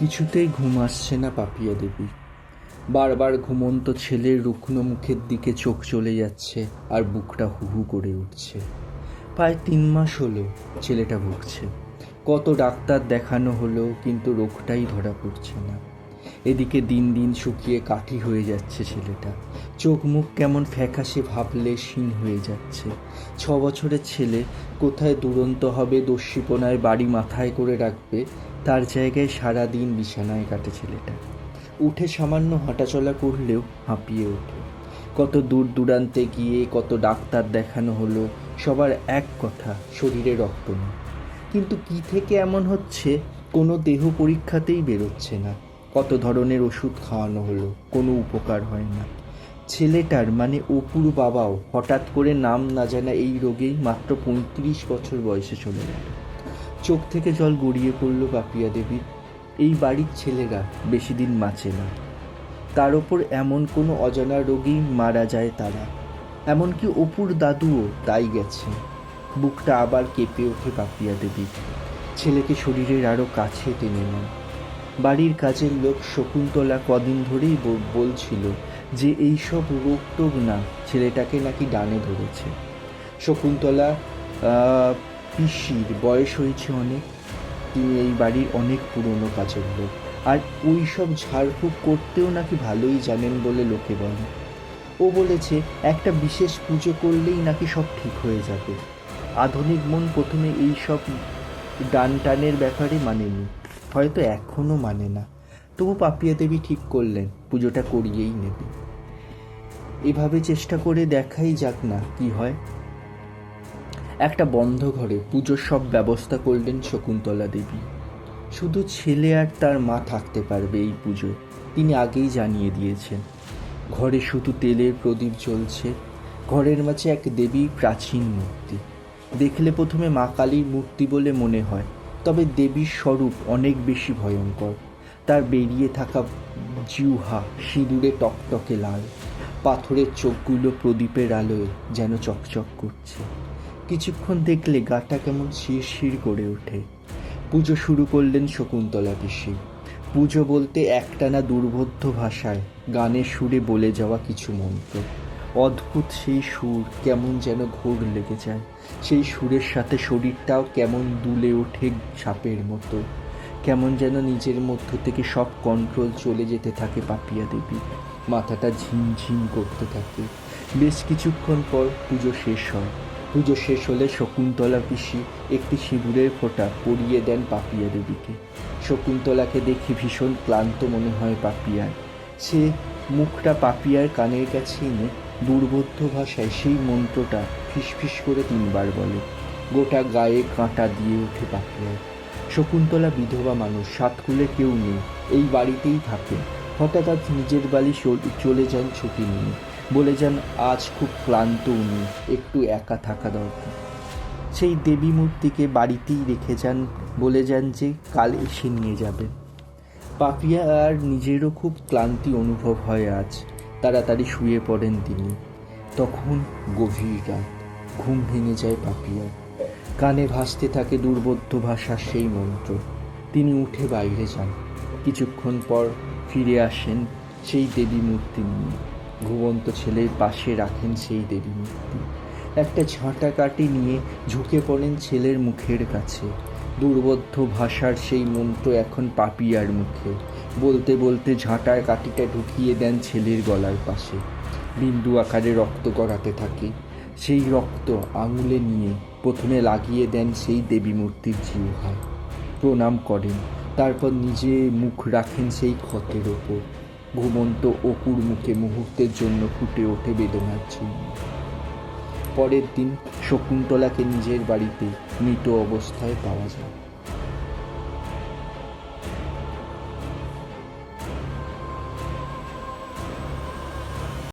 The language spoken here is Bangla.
কিছুতেই ঘুম আসছে না পাপিয়া দেবী। বারবার ঘুমন্ত ছেলের রুগ্ন মুখের দিকে চোখ চলে যাচ্ছে আর বুকটা হু হু করে উঠছে। প্রায় তিন মাস হলো ছেলেটা ভুগছে। কত ডাক্তার দেখানো হলো, কিন্তু রোগটাই ধরা পড়ছে না। এদিকে দিন দিন শুকিয়ে কাঠি হয়ে যাচ্ছে ছেলেটা। চোখ মুখ কেমন ফ্যাকাশে ভাবলে শিন হয়ে যাচ্ছে। ছ বছরের ছেলে কোথায় দুরন্ত হবে দস্যিপনায় বাড়ি মাথায় করে রাখবে, তার জায়গায় সারা দিন বিছানায় কাটে ছেলেটা। উঠে সামান্য হাঁটাচলা করলেও হাঁপিয়ে ওঠে। কত দূর দূরান্তে গিয়ে কত ডাক্তার দেখানো হলো, সবার এক কথা, শরীরে রক্ত নেই। কিন্তু কি থেকে এমন হচ্ছে, কোনো দেহ পরীক্ষাতেই বেরোচ্ছে না। কত ধরনের ওষুধ খাওয়ানো হলো? কোনো উপকার হয় না। ছেলেটার মানে অপুর বাবাও হঠাৎ করে নাম না জানা এই রোগেই মাত্র পঁয়ত্রিশ বছর বয়সে চলে গেল। চোখ থেকে জল গড়িয়ে পড়ল পাপিয়া দেবীর এই বাড়ির ছেলেরা বেশি দিন বাঁচে না। তার ওপর এমন কোনো অজানা রোগেই মারা যায় তারা। এমনকি অপুর দাদুও তাই গেছে। বুকটা আবার কেঁপে ওঠে পাপিয়া দেবী ছেলেকে শরীরের আরও কাছে টেনে নেন বাড়ির কাজের লোক শকুন্তলা কদিন ধরেই বলছিল যে এই সব রোগ টোগ না, ছেলেটাকে নাকি ডানে ধরেছে। শকুন্তলা পিসির বয়স হয়েছে অনেক, তিনি এই বাড়ির অনেক পুরনো কাজের লোক। আর ওই সব ঝাড়ফুঁক করতেও নাকি ভালোই জানেন বলে লোকে বলে। ও বলেছে, একটা বিশেষ পুজো করলেই নাকি সব ঠিক হয়ে যাবে। আধুনিক মন প্রথমে এই সব ডান টানের ব্যাপারে মানেনি। হয়তো এখনও মানে না। তবু পাপিয়া দেবী ঠিক করলেন, পুজোটা করিয়েই নেবে। এভাবে চেষ্টা করে দেখাই যাক না কি হয়। একটা বন্ধ ঘরে পুজোর সব ব্যবস্থা করলেন শকুন্তলা দেবী। শুধু ছেলে আর তার মা থাকতে পারবে এই পুজোয়, তিনি আগেই জানিয়ে দিয়েছেন। ঘরে শুধু তেলের প্রদীপ জ্বলছে, ঘরের মাঝে এক দেবী প্রাচীন মূর্তি। দেখলে প্রথমে মা কালীর মূর্তি বলে মনে হয়। তবে দেবীর স্বরূপ অনেক বেশি ভয়ঙ্কর। তার বেরিয়ে থাকা জিউহা সিঁদুরে টকটকে লাল। পাথরের চোখগুলো প্রদীপের আলোয় যেন চকচক করছে। কিছুক্ষণ দেখলে গাটা কেমন শিরশির করে ওঠে। পুজো শুরু করলেন শকুন্তলা পিসি পুজো বলতে একটানা দুর্বোধ্য ভাষায় গানের সুরে বলে যাওয়া কিছু মন্ত্র। অদ্ভুত সেই সুর কেমন যেন ঘোর লেগে যায়। সেই সুরের সাথে শরীরটাও কেমন দুলে ওঠে সাপের মতো। কেমন যেন নিজের মধ্য থেকে সব কন্ট্রোল চলে যেতে থাকে পাপিয়া দেবী। মাথাটা ঝিমঝিম করতে থাকে। বেশ কিছুক্ষণ পর পুজো শেষ হয়। পুজো শেষ হলে শকুন্তলা পিসি একটি সিঁদুরের ফোঁটা পরিয়ে দেন পাপিয়া দেবীকে। শকুন্তলাকে দেখে ভীষণ ক্লান্ত মনে হয় পাপিয়ার। সে মুখটা পাপিয়ার কানের কাছে এনে দুর্বোধ্য ভাষায় সেই মন্ত্রটা ফিসফিস করে তিনবার বলে। গোটা গায়ে কাঁটা দিয়ে ওঠে পাপিয়ার শকুন্তলা বিধবা মানুষ সাতকুলে কেউ নেই, এই বাড়িতেই থাকে। হঠাৎ আজ নিজের বাড়ি চল- চলে যান ছুটি নিয়ে। বলে যান, আজ খুব ক্লান্ত উনি, একটু একা থাকা দরকার। সেই দেবী মূর্তিকে বাড়িতেই রেখে যান, বলে যান যে কাল এসে নিয়ে যাবেন পাপিয়া আর নিজেরও খুব ক্লান্তি অনুভব হয় আজ। তাড়াতাড়ি শুয়ে পড়েন তিনি। তখন গভীর রাত, ঘুম ভেঙে যায় পাপিয়ার। কানে ভাসতে থাকে দুর্বোধ্য ভাষার সেই মন্ত্র। তিনি উঠে বাইরে যান। কিছুক্ষণ পর ফিরে আসেন সেই দেবী মূর্তি নিয়ে। ঘুমন্ত ছেলের পাশে রাখেন সেই দেবী মূর্তি। একটা ঝাঁটা কাটি নিয়ে ঝুঁকে পড়েন ছেলের মুখের কাছে। দুর্বোধ্য ভাষার সেই মন্ত্র এখন পাপিয়ার মুখে। বলতে বলতে ঝাঁটার কাঠিটা ঢুকিয়ে দেন ছেলের গলার পাশে। বিন্দু আকারে রক্ত গড়াতে থাকে। সেই রক্ত আঙুলে নিয়ে প্রথমে লাগিয়ে দেন সেই দেবী মূর্তির জিহ্বায়। প্রণাম করেন, তারপর নিজে মুখ রাখেন সেই ক্ষতের ওপর। ঘুমন্ত অপুর মুখে মুহূর্তের জন্য ফুটে ওঠে বেদনার চিহ্ন। পরের দিন শকুন্তলাকে নিজের বাড়িতে মৃত অবস্থায় পাওয়া যায়।